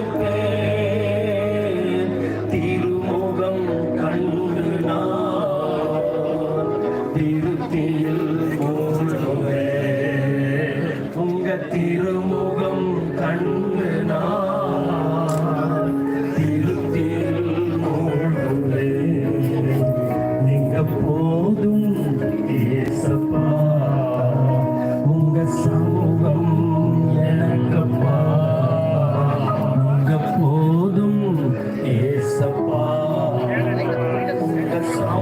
with me.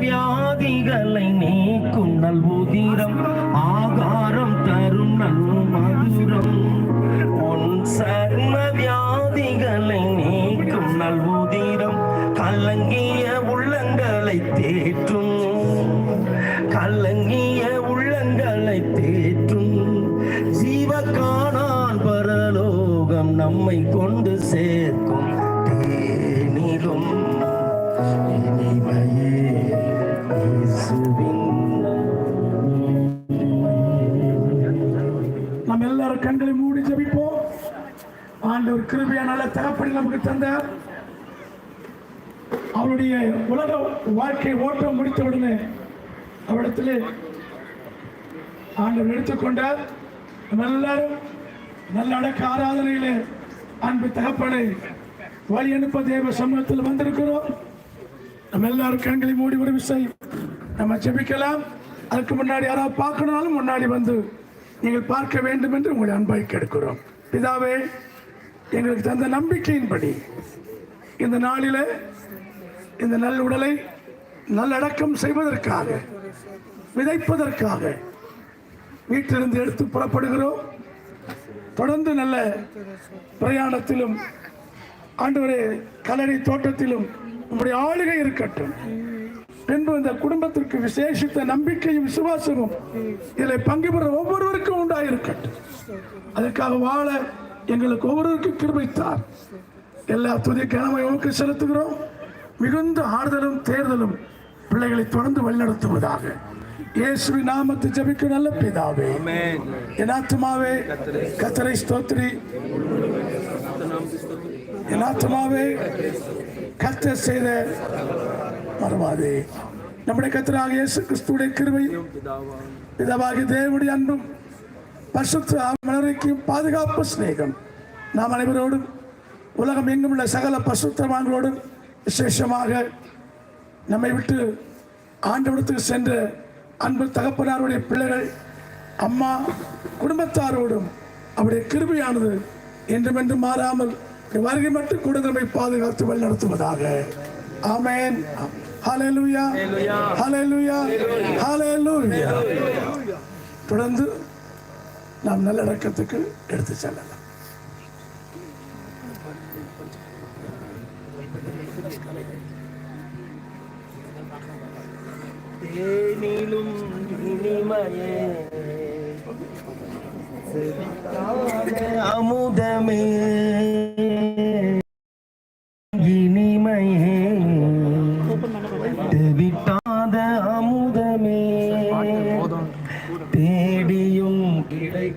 வியாதிகளை நீக்கும் நல் உதிரம் ஆகாரம் தரும் நல் மதுரம். உன் சர்ம வியாதிகளை நீக்கும் நல் உதிரம் கலங்கிய உள்ளங்களை தேற்றும். கலங்கிய உள்ளங்களை தேற்றும். ஜீவகானான் பரலோகம் நம்மை கொண்டு சே எல்லாரும் கண்களை மூடி ஜெபிப்போம். ஆண்டவர் கிருபியா நல்ல தகப்படி நமக்கு தந்தார். அவருடைய உலக வாழ்க்கை ஓட்டம் முடித்த உடனே ஆண்டவர் எடுத்துக்கொண்டார். எல்லாரும் நல்ல அடக்க ஆராதனையிலே அன்பு தகப்பனை வழி அனுப்ப தேவ சமூகத்தில் வந்திருக்கிறோம். நம்ம எல்லாரும் கண்களை மூடி ஒரு விசை நம்ம ஜெபிக்கலாம். அதுக்கு முன்னாடி யாராவது பார்க்கணும்னாலும் முன்னாடி வந்து நீங்கள் பார்க்க வேண்டும் என்று உங்களை அன்பாய் கெடுக்கிறோம் பிதாவே எங்களுக்கு தந்த நம்பிக்கையின்படி இந்த நாளில் இந்த நல் உடலை நல்லடக்கம் செய்வதற்காக விதைப்பதற்காக வீட்டிலிருந்து எடுத்து புறப்படுகிறோம். தொடர்ந்து நல்ல பிரயாணத்திலும் ஆண்டவரே கல்லறை தோட்டத்திலும் உங்களுடைய ஆளுகை இருக்கட்டும். பின்பு இந்த குடும்பத்திற்கு விசேஷித்த நம்பிக்கையும் விசுவாசமும் இதில் பங்கு பெற ஒவ்வொருவருக்கும் உண்டாயிருக்கட்டும். அதற்காக வாழ எங்களுக்கு ஒவ்வொருவருக்கும் கிருபைத்தார். எல்லா துதி கிழமை உமக்கு செலுத்துகிறோம். மிகுந்த ஆறுதலும் தேர்தலும் பிள்ளைகளை தொடர்ந்து வழிநடத்துவதாக. இயேசுவின் நாமத்தை ஜெபிக்க நல்ல பிதாவே. என் கத்தரை ஸ்தோத்திரி. என் ஆத்துமாவே கத்த செய்த மறவாதே நம்முடைய கத்தராக இயேசு கிறிஸ்துடைய கிருவையும் பிதாவாகிய தேவனுடைய அன்பும் பசுத்து மலரைக்கும் பாதுகாப்பு சிநேகம். நாம் அனைவரோடும் உலகம் எங்கும் உள்ள சகல பசுத்தவான்களோடும் விசேஷமாக நம்மை விட்டு ஆண்டவடத்துக்கு சென்ற அன்பு தகப்பனாருடைய பிள்ளைகள் அம்மா குடும்பத்தாரோடும் அவருடைய கிருபையானது என்றுமென்றும் மாறாமல் வருகை மட்டும் கூட நம்மை பாதுகாத்து வழிநடத்துவதாக. ஆமேன். ஹalleluya ஹalleluya ஹalleluya தொடர்ந்து நாம் நல்லடக்கத்துக்கு எடுத்து செல்லலாம். தேனிலும் இனிமையே அமுதமே. இனிமையே. அமுதமே தேடியும் தேடியும்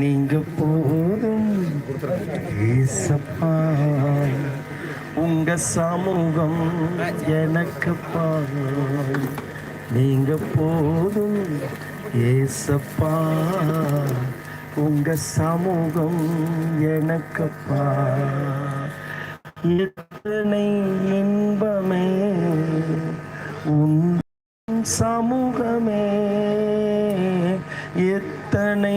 நீங்க போதும். உங்க சமூகம் எனக்கு பாரும் நீங்க போதும். ஏசப்பா உங்க சமூகம் எனக்குப்பா எத்தனை இன்பமே உன் சமூகமே. எத்தனை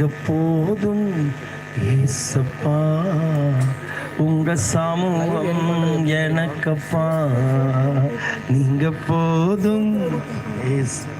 நீங்க போதும் ஏசப்பா. உங்க சமூகம் எனக்கப்பா. நீங்க போதும் ஏசப்பா.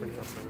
Спасибо.